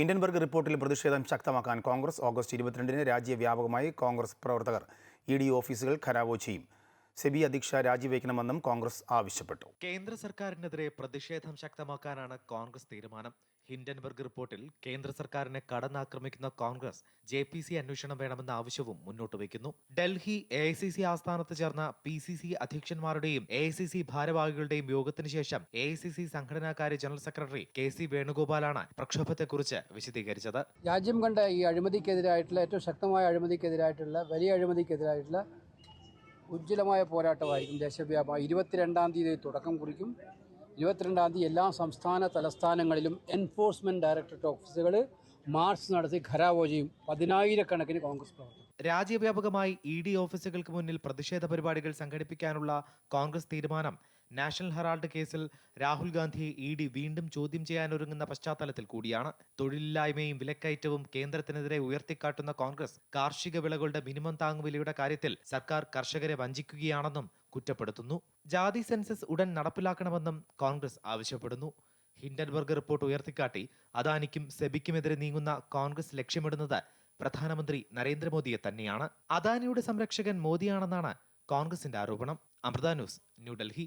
Hindenburg റിപ്പോർട്ടിൽ പ്രതിഷേധം ശക്തമാക്കാൻ കോൺഗ്രസ് ഓഗസ്റ്റ് ഇരുപത്തിരണ്ടിന് രാജ്യവ്യാപകമായി കോൺഗ്രസ് പ്രവർത്തകർ ഇ ഡി ഓഫീസുകൾ ഖരാവോ ചെയ്യും. സെബി അധ്യക്ഷ രാജിവെക്കണമെന്നും കോൺഗ്രസ് ആവശ്യപ്പെട്ടു. കേന്ദ്ര സർക്കാരിനെതിരെ പ്രതിഷേധം ശക്തമാക്കാനാണ് കോൺഗ്രസ് തീരുമാനം. ഹിൻഡൻബർഗ് റിപ്പോർട്ടിൽ കേന്ദ്ര സർക്കാരിനെ കടന്നാക്രമിക്കുന്ന കോൺഗ്രസ് ജെ പി സി അന്വേഷണം വേണമെന്ന ആവശ്യവും മുന്നോട്ട് വയ്ക്കുന്നു. Delhi A I C C ആസ്ഥാനത്ത് ചേർന്ന പി സി സി അധ്യക്ഷന്മാരുടെയും എ ഐ സി സി ഭാരവാഹികളുടെയും യോഗത്തിന് ശേഷം എ ഐ സി സി സംഘടനാകാര്യ ജനറൽ സെക്രട്ടറി കെ സി വേണുഗോപാലാണ് പ്രക്ഷോഭത്തെക്കുറിച്ച് വിശദീകരിച്ചത്. രാജ്യം കണ്ട ഈ അഴിമതിക്കെതിരായിട്ടുള്ള ഏറ്റവും ശക്തമായ അഴിമതിക്കെതിരായിട്ടുള്ള വലിയ അഴിമതിക്കെതിരായിട്ടുള്ള ഉജ്ജ്വലമായ പോരാട്ടമായിരിക്കും ദേശവ്യാപകം ഇരുപത്തിരണ്ടാം തീയതി തുടക്കം കുറിക്കും. ഇരുപത്തിരണ്ടാം തീയതി എല്ലാ സംസ്ഥാന തലസ്ഥാനങ്ങളിലും എൻഫോഴ്സ്മെന്റ് ഡയറക്ടറേറ്റ് ഓഫീസുകൾ മാർച്ച് നടത്തി ഖരാവോ ചെയ്യും പതിനായിരക്കണക്കിന് കോൺഗ്രസ് പ്രവർത്തകർ രാജ്യവ്യാപകമായി ഇ ഡി ഓഫീസുകൾക്ക് മുന്നിൽ പ്രതിഷേധ പരിപാടികൾ സംഘടിപ്പിക്കാനുള്ള കോൺഗ്രസ് തീരുമാനം നാഷണൽ ഹെറാൾഡ് കേസിൽ രാഹുൽ ഗാന്ധി ഇ ഡി വീണ്ടും ചോദ്യം ചെയ്യാനൊരുങ്ങുന്ന പശ്ചാത്തലത്തിൽ കൂടിയാണ്. തൊഴിലില്ലായ്മയും വിലക്കയറ്റവും കേന്ദ്രത്തിനെതിരെ ഉയർത്തിക്കാട്ടുന്ന കോൺഗ്രസ് കാർഷിക വിളകളുടെ മിനിമം താങ്ങുവിലയുടെ കാര്യത്തിൽ സർക്കാർ കർഷകരെ വഞ്ചിക്കുകയാണെന്നും കുറ്റപ്പെടുത്തുന്നു. ജാതി സെൻസസ് ഉടൻ നടപ്പിലാക്കണമെന്നും കോൺഗ്രസ് ആവശ്യപ്പെടുന്നു. ഹിൻഡൻബർഗ് റിപ്പോർട്ട് ഉയർത്തിക്കാട്ടി അദാനിക്കും സെബിക്കുമെതിരെ നീങ്ങുന്ന കോൺഗ്രസ് ലക്ഷ്യമിടുന്നത് പ്രധാനമന്ത്രി നരേന്ദ്രമോദിയെ തന്നെയാണ്. അദാനിയുടെ സംരക്ഷകൻ മോദിയാണെന്നാണ് കോൺഗ്രസിന്റെ ആരോപണം. അമൃത ന്യൂസ് ന്യൂഡൽഹി.